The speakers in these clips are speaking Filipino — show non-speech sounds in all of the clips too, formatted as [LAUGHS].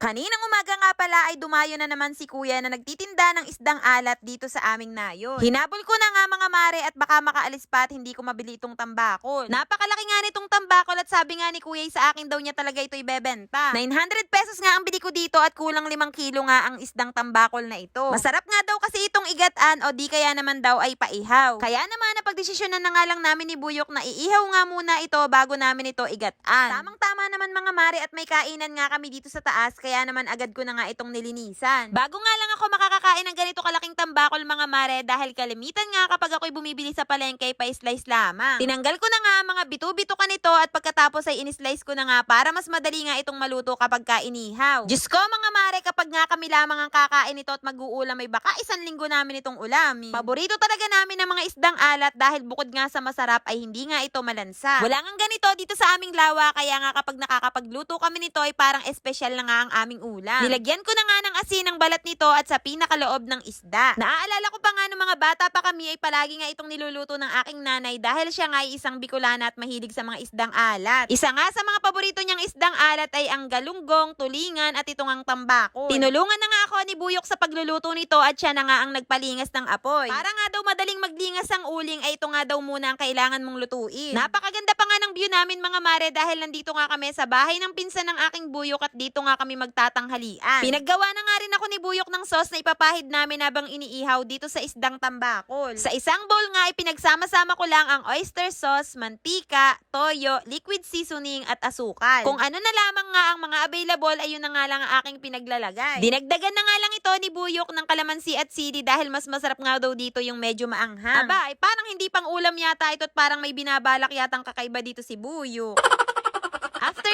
Kaninang umaga nga pala ay dumayo na naman si kuya na nagtitinda ng isdang alat dito sa aming nayon. Hinabol ko na nga mga mare at baka makaalis pa at hindi ko mabili itong tambakol. Napakalaki nga nitong tambakol at sabi nga ni kuya sa akin daw niya talaga ito ibebenta. 900 pesos nga ang bili ko dito at kulang 5 kilo nga ang isdang tambakol na ito. Masarap nga daw kasi itong igatan o di kaya naman daw ay paihaw. Kaya naman napagdesisyonan na nga lang namin ni Buyok na iihaw nga muna ito bago namin ito igatan. Tamang-tama naman mga mare at may kainan nga kami dito sa taas kaya naman agad ko na nga itong nilinisan. Bago nga lang ako makakakain ng ganito kalaking tambakol mga mare dahil kalimitan nga kapag ako'y bumibili sa palengke pa slice lamang. Tinanggal ko na nga mga bito-bito ka nito at pagkatapos ay inislice ko na nga para mas madali nga itong maluto kapag kainihaw. Diyos ko mga mare kapag nga kami lamang ang kakain ito at mag-uulam ay baka isang linggo namin itong ulami. Paborito talaga namin ng mga isdang alat dahil bukod nga sa masarap ay hindi nga ito malansa. Wala nga ganito dito sa aming lawa kaya nga kapag nakakapagluto kami nito ay parang espesyal na nga ang aming ulam. Nilagyan ko na nga ng asin ang balat nito at sa pinakaloob ng isda. Naaalala ko pa nga bata pa kami ay palagi nga itong niluluto ng aking nanay dahil siya nga ay isang Bicolana at mahilig sa mga isdang alat. Isa nga sa mga paborito niyang isdang alat ay ang galunggong, tulingan at itong ang tambako. Tinulungan na nga ako ni Buyok sa pagluluto nito at siya na nga ang nagpalingas ng apoy. Para nga daw madaling maglingas ang uling ay ito nga daw muna ang kailangan mong lutuin. Napakaganda pa nga ng view namin mga mare dahil nandito nga kami sa bahay ng pinsan ng aking Buyok at dito nga kami magtatanghalian. Pinaggawa na nga rin ako ni Buyok ng sauce na ipapahid namin habang iniihaw dito sa isdang tambakol. Sa isang bowl nga ay pinagsama-sama ko lang ang oyster sauce, mantika, toyo, liquid seasoning at asukal. Kung ano na lamang nga ang mga available ay yun na nga lang ang aking pinaglalagay. Dinagdagan na nga lang ito ni Buyok ng kalamansi at sili dahil mas masarap nga daw dito yung medyo maanghang. Aba, ay parang hindi pang ulam yata ito at parang may binabalak yatang kakaiba dito si Buyok. [LAUGHS] After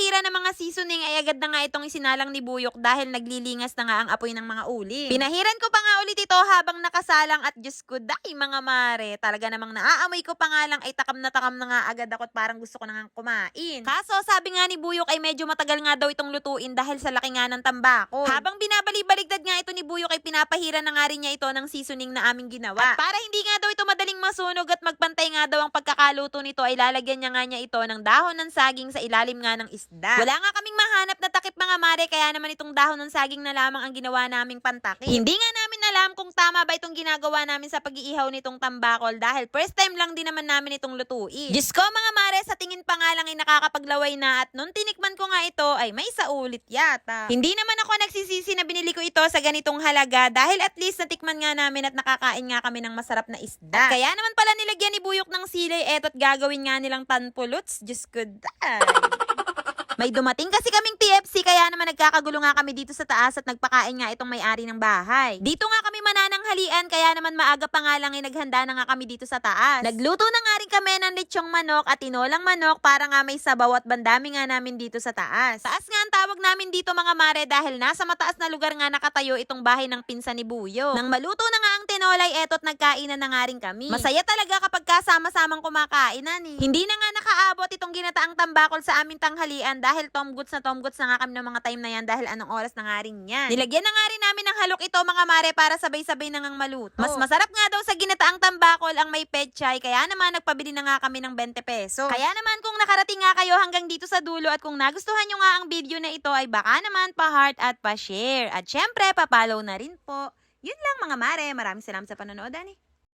pahira ng mga seasoning ay agad na nga itong isinalang ni Buyok dahil naglilingas na nga ang apoy ng mga uling. Pinahiran ko pa nga ulit ito habang nakasalang at Diyos ko, day mga mare. Talaga namang naaamoy ko pa nga lang ay takam na takam na nga agad ako at parang gusto ko na nga kumain. Kaso sabi nga ni Buyok ay medyo matagal nga daw itong lutuin dahil sa laki nga ng tambako. Habang binabalik-baligtad nga ito ni Buyok ay pinapahiran na nga rin niya ito ng seasoning na aming ginawa. At para hindi nga daw ito madaling masunog at magpantay nga daw ang pagkakaluto nito ay lalagyan niya nga niya ito ng dahon ng saging sa ilalim nga ng isda. Wala nga kaming mahanap na takip mga mare kaya naman itong dahon ng saging na lamang ang ginawa naming pantakip. Hindi nga namin alam kung tama ba itong ginagawa namin sa pag-iihaw nitong tambakol dahil first time lang din naman namin itong lutuin. Diyos ko mga mare, sa tingin pa nga lang ay nakakapaglaway na at nung tinikman ko nga ito ay may saulit yata. Hindi naman ako nagsisisi na binili ko ito sa ganitong halaga dahil at least natikman nga namin at nakakain nga kami ng masarap na isda. At kaya naman pala nilagyan ni Buyok ng sili eto't gagawin nga nilang tanpuluts. Diyos ko, day. May dumating kasi kaming TFC kaya naman nagkakagulo nga kami dito sa taas at nagpakain nga itong may-ari ng bahay. Dito nga kami manananghalian kaya naman maaga pa nga lang ay naghanda na nga kami dito sa taas. Nagluto na nga rin kami ng lechong manok at tinolang manok para nga may sabaw at bandami nga namin dito sa taas. Taas nga ang tawag namin dito mga mare dahil nasa mataas na lugar nga nakatayo itong bahay ng pinsan ni Buyo. Nang maluto na nga ang tinolay eto't nagkainan na nga rin kami. Masaya talaga kapag kasama-samang kumakainan eh. Hindi na nga nakaabot itong ginataang tambakol sa aming tanghalian dahil tomguts na tomguts na nga kami ng mga time na yan dahil anong oras na nga rin yan. Nilagyan na nga rin namin ng halok ito mga mare para sabay-sabay na ngang maluto. Mas masarap nga daw sa ginataang tambakol ang may pechay kaya naman nagpabili na nga kami ng 20 peso. Kaya naman kung nakarating nga kayo hanggang dito sa dulo at kung nagustuhan nyo nga ang video na ito ay baka naman pa-heart at pa-share. At syempre, pa-follow na rin po. Yun lang mga mare. Maraming salamat sa panonood, Ani.